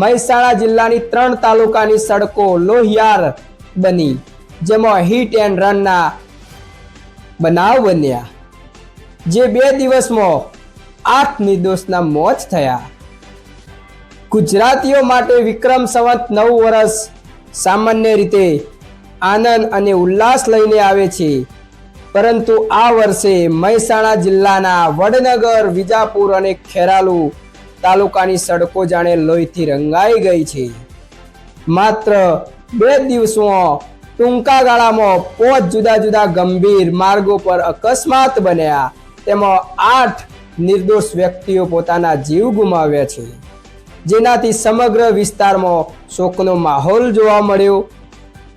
મહેસાણા જિલ્લાની ત્રણ તાલુકાની સડકો લોહિયાર બની, જેમાં હિટ એન્ડ રનના બનાવ બન્યા. જે બે દિવસમાં આઠ નિર્દોષના મોત થયા. ગુજરાતીઓ માટે વિક્રમ સંવત નવ વર્ષ સામાન્ય રીતે આનંદ અને ઉલ્લાસ લઈને આવે છે. પરંતુ આ વર્ષે મહેસાણા જિલ્લાના વડનગર, વિજાપુર અને ખેરાલુ તાલુકાની સડકો જાણે લોહીથી રંગાઈ ગઈ છે. માત્ર બે દિવસમાં ટૂંકા ગાળામાં પાંચ જુદા જુદા ગંભીર માર્ગો પર અકસ્માત બન્યા. તેમાં આઠ નિર્દોષ વ્યક્તિઓ પોતાના જીવ ગુમાવ્યા છે. જેનાથી સમગ્ર વિસ્તારમાં શોકનો માહોલ જોવા મળ્યો.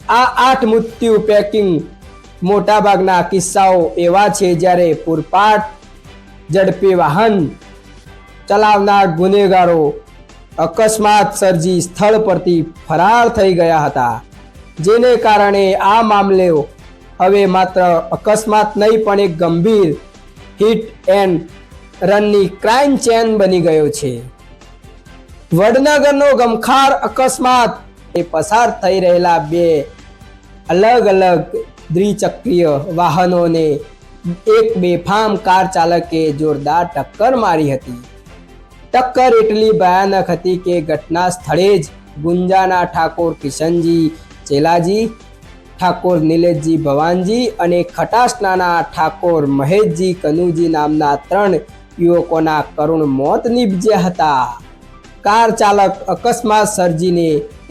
આ આઠ મૃત્યુ પેકિંગ મોટાભાગના કિસ્સાઓ એવા છે જ્યારે પૂરપાટ, ઝડપી વાહન ચલાવનાર ગુનેગારો અકસ્માત સર્જી સ્થળ પરથી ફરાર થઈ ગયા હતા, જેને કારણે આ મામલે હવે માત્ર અકસ્માત નહીં, પણ એક ગંભીર હિટ એન્ડ રનની ક્રાઇમ ચેન બની ગયો છે. વડનગરનો ગમખાર અકસ્માત, એ પસાર થઈ રહેલા બે અલગ અલગ દ્વિચક્રીય વાહનોને એક બેફામ કાર ચાલકે જોરદાર ટક્કર મારી હતી. ટક્કર એટલી ભયાનક હતી કે ઘટના સ્થળે જ ગુંજાના ઠાકોર કિશનજી, ચેલાજી, ઠાકોર નિલેશજી ભવાનજી અને ખટાસનાના ઠાકોર મહેશજી કનુજી નામના ત્રણ યુવકોના કરુણ મોત નીપજ્યા હતા. કાર ચાલક અકસ્માત સર્જીને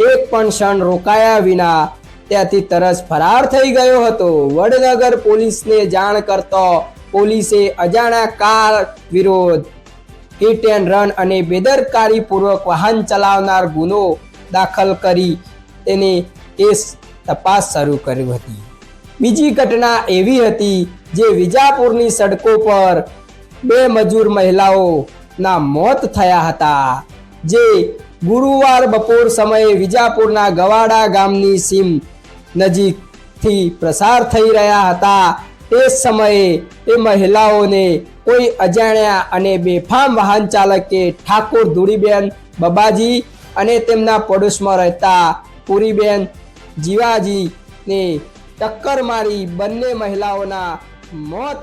એક પણ ક્ષણ રોકાયા વિના ત્યાંથી તરસ ફરાર થઈ ગયો હતો. વડનગર પોલીસને જાણ કરતો પોલીસે અજાણ્યા કાર વિરોધ હિટ એન્ડ રન અને બેદરકારીપૂર્વક વાહન ચલાવનાર ગુનો દાખલ કરી તેને કેસ તપાસ શરૂ કરી હતી. બીજી ઘટના એવી હતી જે વિજાપુરની સડકો પર બે મજૂર મહિલાઓના મોત થયા હતા, જે ગુરુવાર બપોર સમયે વિજાપુરના ગવાડા ગામની સીમ નજીકથી પ્રસાર થઈ રહ્યા હતા. તે સમયે એ મહિલાઓને કોઈ અજાણ્યા અને બેફામ વાહન ચાલકે ઠાકોર ધૂળીબેન બબાજી અને તેમના પડોશમાં રહેતા પુરીબેન જીવાજીને ટક્કર મારી બંને મહિલાઓના મોત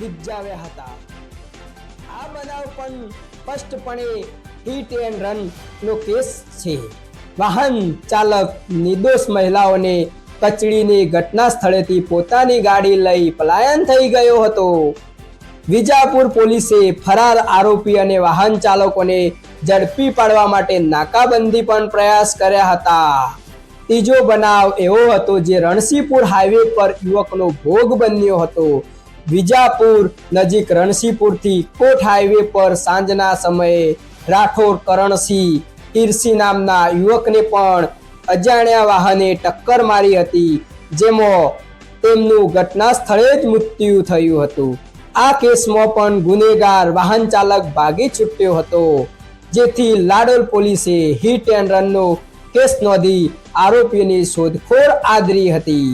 નિપજાવ્યા હતા. આ બનાવ પણ સ્પષ્ટપણે હિટ એન્ડ રન નો કેસ છે. વાહન ચાલક નિર્દોષ મહિલાઓને કચડીને ઘટના સ્થળેથી પોતાની ગાડી લઈ પલાયન થઈ ગયો હતો. વિજાપુર પોલીસે ફરાર આરોપી અને વાહન ચાલકોને ઝડપી પાડવા માટે નાકાબંધી પણ પ્રયાસ કર્યા હતા. ત્રીજો બનાવ એવો હતો જે રણસીપુર હાઈવે પર યુવકનો ભોગ બન્યો હતો. વિજાપુર નજીક રણસીપુરથી કોટ હાઈવે પર સાંજના સમયે રાઠોડ કરણસિંહ ઈરસી નામના યુવકને પણ અજાણ્યા વાહને ટક્કર મારી હતી, જેમાં તેમનું ઘટના સ્થળે જ મૃત્યુ થયું હતું. આ કેસમાં પણ ગુનેગાર વાહન ચાલક ભાગી છૂટ્યો હતો. જેથી લાડોલ પોલીસે હિટ એન્ડ રનનો કેસ નોંધી આરોપીની શોધખોળ આદરી હતી.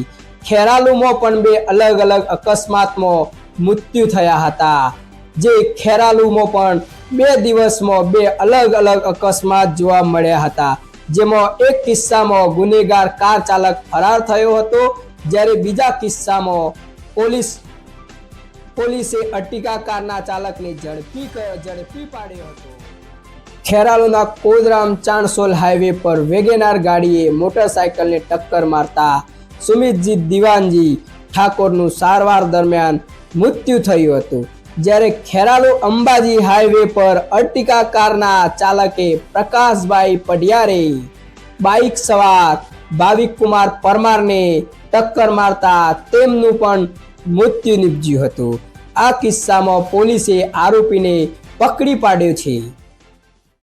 ખેરાલુમાં પણ બે અલગ અલગ અકસ્માતમાં મૃત્યુ થયા હતા. જે ખેરાલુમાં પણ બે દિવસમાં બે અલગ અલગ અકસ્માત જોવા મળ્યા હતા. જેમાં એક કિસ્સામાં ગુનેગાર કાર ચાલક ફરાર થયો હતો. જ્યારે બીજા કિસ્સામાં પોલીસ પોલીસે અટિકા કારના ચાલકને ઝડપી ઝડપી પાડ્યો હતો. ખેરાલુના કોદરામ ચાણસોલ હાઈવે પર વેગેનાર ગાડીએ મોટરસાયકલને ટક્કર મારતા સુમિતજી દિવાનજી ઠાકોરનું સારવાર દરમિયાન મૃત્યુ થયું હતું. જ્યારે ખેરાલુ અંબાજી હાઈવે પર અર્ટિકા કારના ચાલકે પ્રકાશભાઈ પડિયારે બાઇક સવાર ભાવિક કુમાર પરમારને ટક્કર મારતા તેમનું પણ મૃત્યુ નીપજ્યું હતું. આ કિસ્સામાં પોલીસે આરોપીને પકડી પાડ્યો છે.